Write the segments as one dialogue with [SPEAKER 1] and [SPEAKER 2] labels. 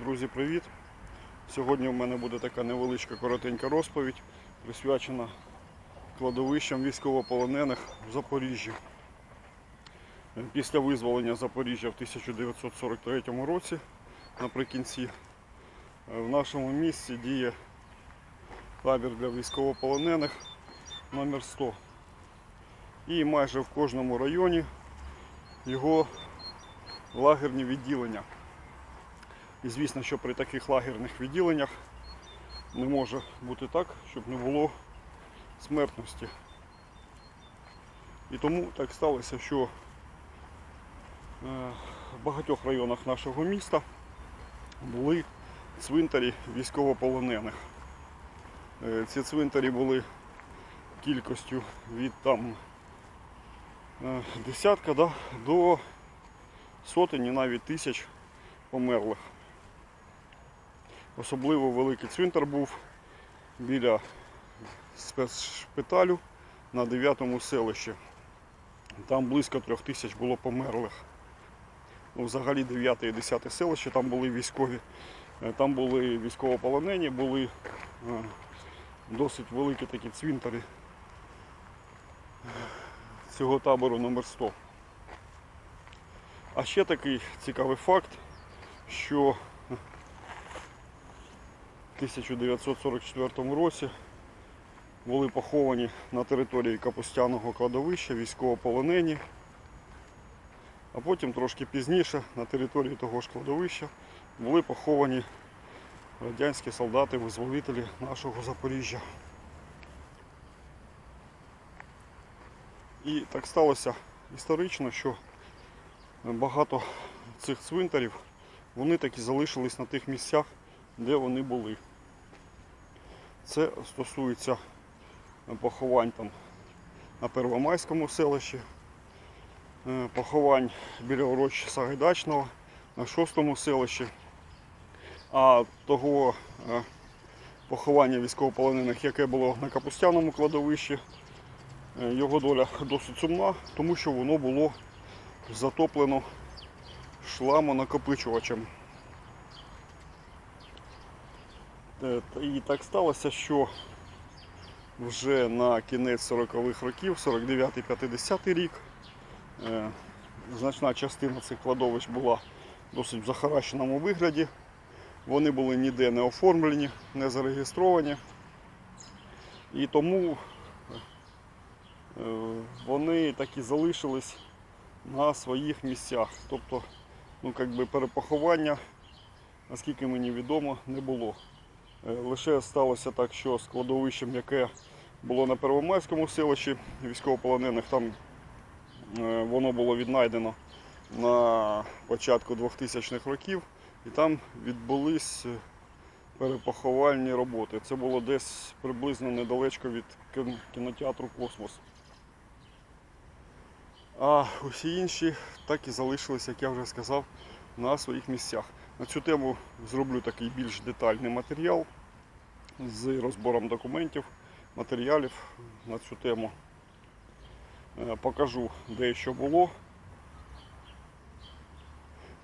[SPEAKER 1] Друзі, привіт! Сьогодні в мене буде така невеличка коротенька розповідь, присвячена кладовищам військовополонених в Запоріжжі. Після визволення Запоріжжя в 1943 році, наприкінці, в нашому місті діє табір для військовополонених номер 100 І майже в кожному районі його лагерні відділення. І звісно, що при таких лагерних відділеннях не може бути так, щоб не було смертності. І тому так сталося, що е, в багатьох районах нашого міста були цвинтарі військовополонених. Е, Ці цвинтарі були кількістю від там е, десятка да, до сотень і навіть тисяч померлих. Особливо великий цвинтар був біля спецшпиталю на 9-му селищі. Там близько трьох тисяч було померлих. Ну, взагалі 9 і 10 селище, там були військові, е, там були військовополонені, були е, досить великі такі цвинтарі цього табору номер 100. А ще такий цікавий факт, що 1944 році були поховані на території Капустяного кладовища військовополонені, а потім трошки пізніше на території того ж кладовища були поховані радянські солдати-визволителі нашого Запоріжжя. І так сталося історично, що багато цих цвинтарів вони так і залишились на тих місцях, де вони були. Це стосується поховань там на Первомайському селищі, е, поховань біля урочища Сагайдачного на шостому селищі, а того е, поховання військовополонених, яке було на Капустяному кладовищі, е, його доля досить сумна, тому що воно було затоплено шламонакопичувачем. І так сталося, що вже на кінець 40-х років, 49-50 рік, е, значна частина цих кладовищ була досить в захаращеному вигляді. Вони були ніде не оформлені, не зареєстровані. І тому е, вони так і залишились на своїх місцях. Тобто, ну, як би перепоховання, наскільки мені відомо, не було. Е, Лише сталося так, що з кладовищем, яке було на Первомайському селищі військовополонених, там е, воно було віднайдено на початку 2000-х років, і там відбулись е, перепоховальні роботи. Це було десь приблизно недалечко від кінотеатру Космос. А усі інші так і залишились, як я вже сказав, на своїх місцях. На цю тему зроблю такий більш детальний матеріал з розбором документів, матеріалів на цю тему. Е, Покажу, де що було.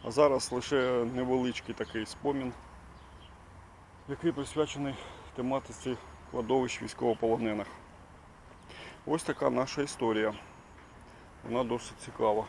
[SPEAKER 1] А зараз лише невеличкий такий спомін, який присвячений тематиці кладовищ військовополонених. Ось така наша історія. Вона досить цікава.